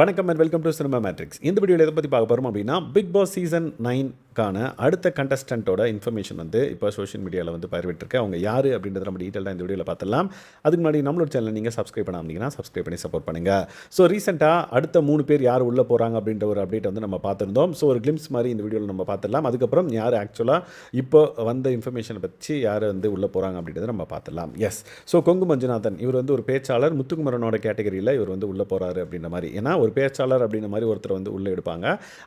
வணக்கம் and welcome to cinema matrix இந்த வீடியோவில் எதை பற்றி பார்க்க போகிறோம் அப்படின்னா பிக் பாஸ் சீசன் நைன் காண அடுத்த கண்டஸ்டண்ட்டோட இன்ஃபர்மேஷன் வந்து இப்போ சோஷியல் மீடியாவில் வந்து பயிர்விட்டுருக்கு அவங்க யார் அப்படின்றத நம்ம டீட்டெயிலாக இந்த வீடியோவில் பார்த்துலாம் அதுக்கு முன்னாடி நம்மளோட சேனல் நீங்கள் சப்ஸ்கிரைப் பண்ணாமீங்கன்னா சப்ஸ்கிரைப் பண்ணி சப்போர்ட் பண்ணுங்கள் ஸோ ரீசெண்டாக அடுத்த மூணு பேர் யார் உள்ளே போகிறாங்க அப்படின்ற ஒரு அப்டேட் வந்து நம்ம பார்த்துருந்தோம். ஸோ ஒரு கிளிம்ஸ் மாதிரி இந்த வீடியோவில் நம்ம பார்த்துடலாம். அதுக்கப்புறம் யார் ஆக்சுவலாக இப்போ வந்த இன்ஃபர்மேஷனை பற்றி யார் வந்து உள்ளே போகிறாங்க அப்படின்றத நம்ம பார்த்துடலாம். எஸ் ஸோ கொங்கு மஞ்சுநாதன் இவர் வந்து ஒரு பேச்சாளர். முத்துக்குமரனோட கேட்டகரியில் இவர் வந்து உள்ளே போகிறாரு அப்படின்ற மாதிரி. ஏன்னா ஒரு பேச்சாளர் அப்படின்ற மாதிரி ஒருத்தர் வந்து உள்ளே எடுப்பாங்க.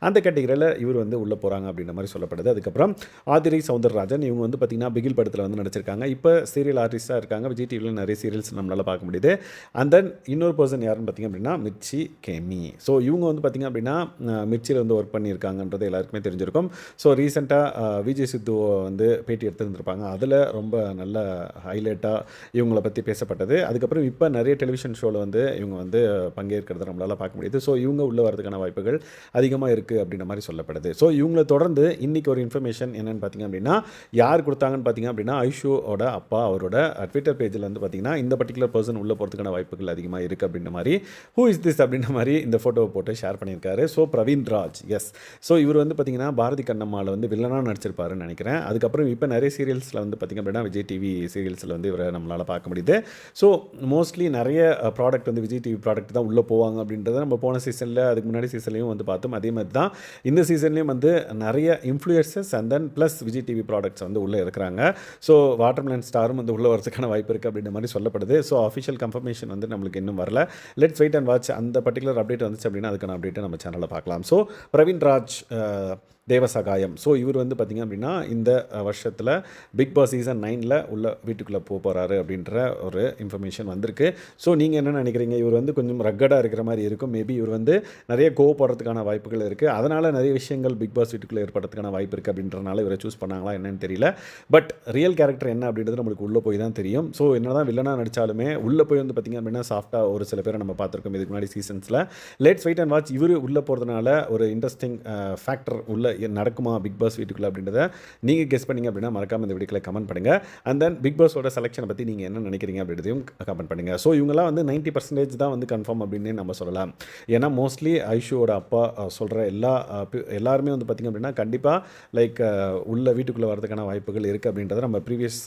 அந்த கேட்டகரியில் இவர் வந்து உள்ளே போகிறாங்க அப்படின்ற மாதிரி சொல்லப்படுது. அதுக்கப்புறம் ஆதிரை சவுந்தரராஜன் இவங்க வந்து பார்த்திங்கன்னா பிகில் படத்தில் வந்து நடிச்சிருக்காங்க. இப்போ சீரியல் ஆர்டிஸ்ட்டாக இருக்காங்க. விஜய் டிவியில் நிறைய சீரியல்ஸ் நம்மளால் பார்க்க முடியுது. அண்ட் தென் இன்னொரு பர்சன் யாருன்னு பார்த்திங்க அப்படின்னா மிர்ச்சி கேமி. ஸோ இவங்க வந்து பார்த்திங்க அப்படின்னா மிர்ச்சியில் வந்து ஒர்க் பண்ணியிருக்காங்கன்றது எல்லாருக்குமே தெரிஞ்சிருக்கும். ஸோ ரீசெண்டாக விஜய் சித்து வந்து பேட்டி எடுத்துருந்துருப்பாங்க அதில் ரொம்ப நல்ல ஹைலைட்டாக இவங்கள பற்றி பேசப்பட்டது. அதுக்கப்புறம் இப்போ நிறைய டெலிவிஷன் ஷோவில் வந்து இவங்க வந்து பங்கேற்கிறத நம்மளால் பார்க்க முடியுது. ஸோ இவங்க உள்ளே வரதுக்கான வாய்ப்புகள் அதிகமாக இருக்குது அப்படின்ற மாதிரி சொல்லப்படுது. ஸோ இவங்களை தொடர்ந்து இன்றைக்கி ஒரு இன்ஃபர்மேஷன் என்னென்னு பார்த்தீங்க அப்படின்னா யார் கொடுத்தாங்கன்னு பார்த்தீங்க அப்படின்னா ஐஷோவோட அப்பா அவரோட ட்விட்டர் பேஜில் வந்து பார்த்தீங்கன்னா இந்த பர்டிகுலர் பர்சன் உள்ளே போகிறதுக்கான வாய்ப்புகள் அதிகமாக இருக்குது அப்படின்ற மாதிரி ஹூ இஸ் திஸ் அப்படின்ற மாதிரி இந்த ஃபோட்டோவை போட்டு ஷேர் பண்ணியிருக்காரு. So Praveen Raj S so இவர் வந்து பார்த்தீங்கன்னா பாரதி கண்ணம்மாவில் வந்து வில்லனாக நடிச்சிருப்பாருன்னு நினைக்கிறேன். அதுக்கப்புறம் இப்போ நிறைய சீரியல்ஸில் வந்து பார்த்திங்க அப்படின்னா விஜய் டிவி சீரியல்ஸில் வந்து இவரை நம்மளால் பார்க்க முடியுது. ஸோ மோஸ்ட்லி நிறைய ப்ராடக்ட் வந்து விஜய் டிவி ப்ராடக்ட் தான் உள்ளே போவாங்க அப்படின்றத நம்ம போன சீசனில் அதுக்கு முன்னாடி சீசன்லையும் வந்து பார்த்தோம். அதே மாதிரி தான் இந்த சீசன்லேயும் வந்து நிறைய influencers and then plus Vijay TV products வந்து உள்ளே இருக்கிறாங்க. ஸோ வாட்டர்மெலன் ஸ்டாரும் வந்து உள்ளே வரதுக்கான வாய்ப்பு இருக்குது அப்படின்ற மாதிரி சொல்லப்படுது. ஸோ அஃபிஷியல் கன்ஃபர்மேஷன் வந்து நம்மளுக்கு இன்னும் வரல. லெட்ஸ் வெயிட் அண்ட் வாட்ச் அந்த பர்டிகுலர் அப்டேட் வந்துச்சு அப்படின்னா அதுக்கான அப்டேட்டை நம்ம சேனலில் பார்க்கலாம். ஸோ பிரவீன் ராஜ் தேவசகாயம். ஸோ இவர் வந்து பார்த்திங்க அப்படின்னா இந்த வருஷத்தில் பிக் பாஸ் சீசன் நைனில் உள்ள வீட்டுக்குள்ளே போக போகிறாரு அப்படின்ற ஒரு இன்ஃபர்மேஷன் வந்திருக்கு. ஸோ நீங்கள் என்ன நினைக்கிறீங்க? இவர் வந்து கொஞ்சம் ரக்கடாக இருக்கிற மாதிரி இருக்கும். மேபி இவர் வந்து நிறைய கோவப்படுறதுக்கான வாய்ப்புகள் இருக்குது அதனால் நிறைய விஷயங்கள் பிக் பாஸ் வீட்டுக்குள்ளே ஏற்படுறதுக்கான வாய்ப்பு இருக்குது அப்படின்றனால இவரை சூஸ் பண்ணாங்களா என்னன்னு தெரியல. பட் ரியல் கேரக்டர் என்ன அப்படின்றது நம்மளுக்கு உள்ளே போய் தான் தெரியும். ஸோ என்ன தான் வில்லனாக நடித்தாலுமே உள்ளே போய் வந்து பார்த்திங்க அப்படின்னா சாஃப்ட்டாக ஒரு சில பேரை நம்ம பார்த்துருக்கோம். இதுக்கு முன்னாடி சீசன்ஸில் லேட்ஸ் வெயிட் அண்ட் வாட்ச் இவர் உள்ளே போகிறதுனால ஒரு இன்ட்ரெஸ்டிங் ஃபேக்டர் உள்ள நடக்குமா பிக் பாஸ் வீட்டுக்குள்ளே அப்படின்றத நீங்கள் கெஸ் பண்ணிங்க அப்படின்னா மறக்காம இந்த வீடியோக்களை கமெண்ட் பண்ணுங்கள் அண்ட் தென் பிக் பாஸோட செலெக்ஷனை பற்றி நீங்கள் என்ன நினைக்கிறீங்க அப்படின்றதையும் கமெண்ட் பண்ணுங்கள் ஸோ இவங்கெல்லாம் வந்து 90% பர்சன்டேஜ் தான் வந்து கன்ஃபார்ம் அப்படின்னு நம்ம சொல்லலாம். ஏன்னா மோஸ்ட்லி ஐஷுவோட அப்பா சொல்கிற எல்லா எல்லாருமே வந்து பார்த்திங்க அப்படின்னா கண்டிப்பாக லைக் உள்ள வீட்டுக்குள்ளே வரதுக்கான வாய்ப்புகள் இருக்குது அப்படின்றத நம்ம ப்ரீவியஸ்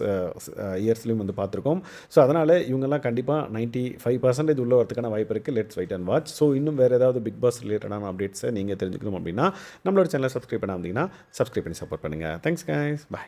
இயர்ஸ்லையும் வந்து பார்த்துருக்கோம் ஸோ அதனால் இவங்கெல்லாம் கண்டிப்பாக 95% ஃபைவ் பர்சன்டேஜ் உள்ள வரதுக்கான வாய்ப்பு இருக்குது let's wait and watch so இன்னும் வேறு ஏதாவது பிக் பாஸ் ரிலேட்டடான அப்டேட்ஸை நீங்கள் தெரிஞ்சுக்கணும் அப்படின்னா நம்மளோட சேனலை சப்ஸ்கிரைப் சப்ஸ்கிரைப் பண்ணாமல் இருந்தீங்கன்னா சப்ஸ்கிரைப் பண்ணி சப்போர்ட் பண்ணுங்கள் தேங்க்ஸ் கைஸ் பாய்